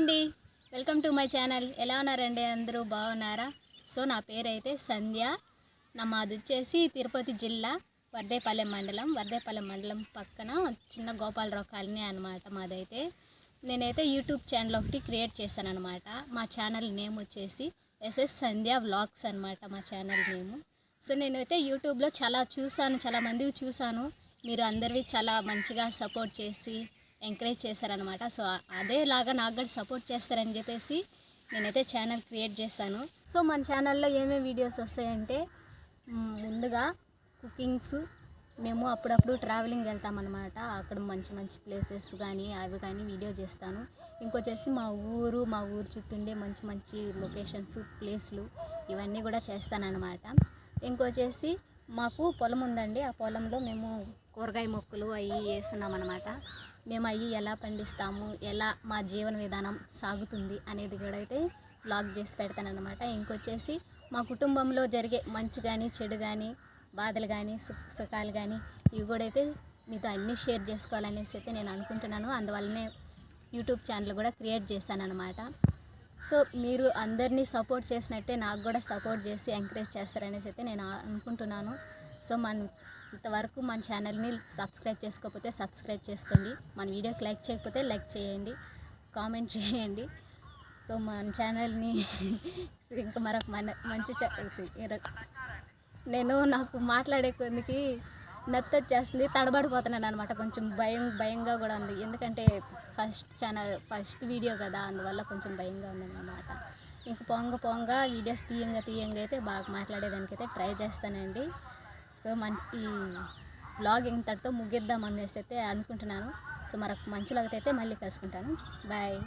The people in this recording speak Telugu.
అండి. వెల్కమ్ టు మై ఛానల్ ఎలా ఉన్నారండి అందరూ? బాగున్నారా? సో నా పేరు అయితే సంధ్య. నా మాది వచ్చేసి తిరుపతి జిల్లా వర్దేపల్లెం మండలం. వర్దేపల్లెం మండలం పక్కన చిన్న గోపాలరావు కాలనీ అనమాట మాదైతే. నేనైతే యూట్యూబ్ ఛానల్ ఒకటి క్రియేట్ చేశాను అనమాట మా ఛానల్ నేమ్ వచ్చేసి ఎస్ఎస్ సంధ్య వ్లాగ్స్ అనమాట మా ఛానల్ నేము. సో నేనైతే యూట్యూబ్లో చాలా చూసాను చాలా మందివి చూసాను మీరు అందరివి చాలా మంచిగా సపోర్ట్ చేసి ఎంకరేజ్ చేశారనమాట సో అదేలాగా నాకు కూడా సపోర్ట్ చేస్తారని చెప్పేసి నేనైతే ఛానల్ క్రియేట్ చేశాను. సో మన ఛానల్లో ఏమేమి వీడియోస్ వస్తాయంటే ముందుగా కుకింగ్స్ మేము అప్పుడప్పుడు ట్రావెలింగ్ వెళ్తామన్నమాట. అక్కడ మంచి మంచి ప్లేసెస్ కానీ అవి కానీ వీడియో చేస్తాను. ఇంకొచ్చేసి మా ఊరు మా ఊరు చుట్టుండే మంచి మంచి లొకేషన్స్ ప్లేస్లు ఇవన్నీ కూడా చేస్తానన్నమాట. ఇంకొచ్చేసి మాకు పొలం ఉందండి. ఆ పొలంలో మేము కూరగాయ మొక్కలు అవి వేస్తున్నాం అనమాట మేము అవి ఎలా పండిస్తాము ఎలా మా జీవన విధానం సాగుతుంది అనేది కూడా అయితే బ్లాగ్ చేసి పెడతానమాట ఇంకొచ్చేసి మా కుటుంబంలో జరిగే మంచి కానీ చెడు కానీ బాధలు కానీ సుఖ సుఖాలు కానీ ఇవి కూడా అయితే మీతో అన్నీ షేర్ చేసుకోవాలనేసి అయితే నేను అనుకుంటున్నాను. అందువల్లనే యూట్యూబ్ ఛానల్ కూడా క్రియేట్ చేశాను అనమాట సో మీరు అందరినీ సపోర్ట్ చేసినట్టే నాకు కూడా సపోర్ట్ చేసి ఎంకరేజ్ చేస్తారనేసి అయితే నేను అనుకుంటున్నాను. సో మన ఇంతవరకు మన ఛానల్ని సబ్స్క్రైబ్ చేసుకోకపోతే సబ్స్క్రైబ్ చేసుకోండి. మన వీడియోకి లైక్ చేయకపోతే లైక్ చేయండి. కామెంట్ చేయండి. సో మన ఛానల్ని ఇంకా మరొక మన మంచి నేను నాకు మాట్లాడే కొందికి నత్త వచ్చేస్తుంది. తడబడిపోతున్నాను అనమాట కొంచెం భయం భయంగా కూడా ఉంది. ఎందుకంటే ఫస్ట్ ఛానల్ ఫస్ట్ వీడియో కదా. అందువల్ల కొంచెం భయంగా ఉందన్నమాట ఇంక పొంగ పొంగ వీడియోస్ తీయంగా తీయంగా అయితే బాగా మాట్లాడేదానికైతే ట్రై చేస్తానండి. సో మంచి ఈ బ్లాగ్ ఇంతటితో ముగిద్దాం అనేసి అయితే అనుకుంటున్నాను. సో మరొక మంచి అయితే మళ్ళీ కలుసుకుంటాను. బాయ్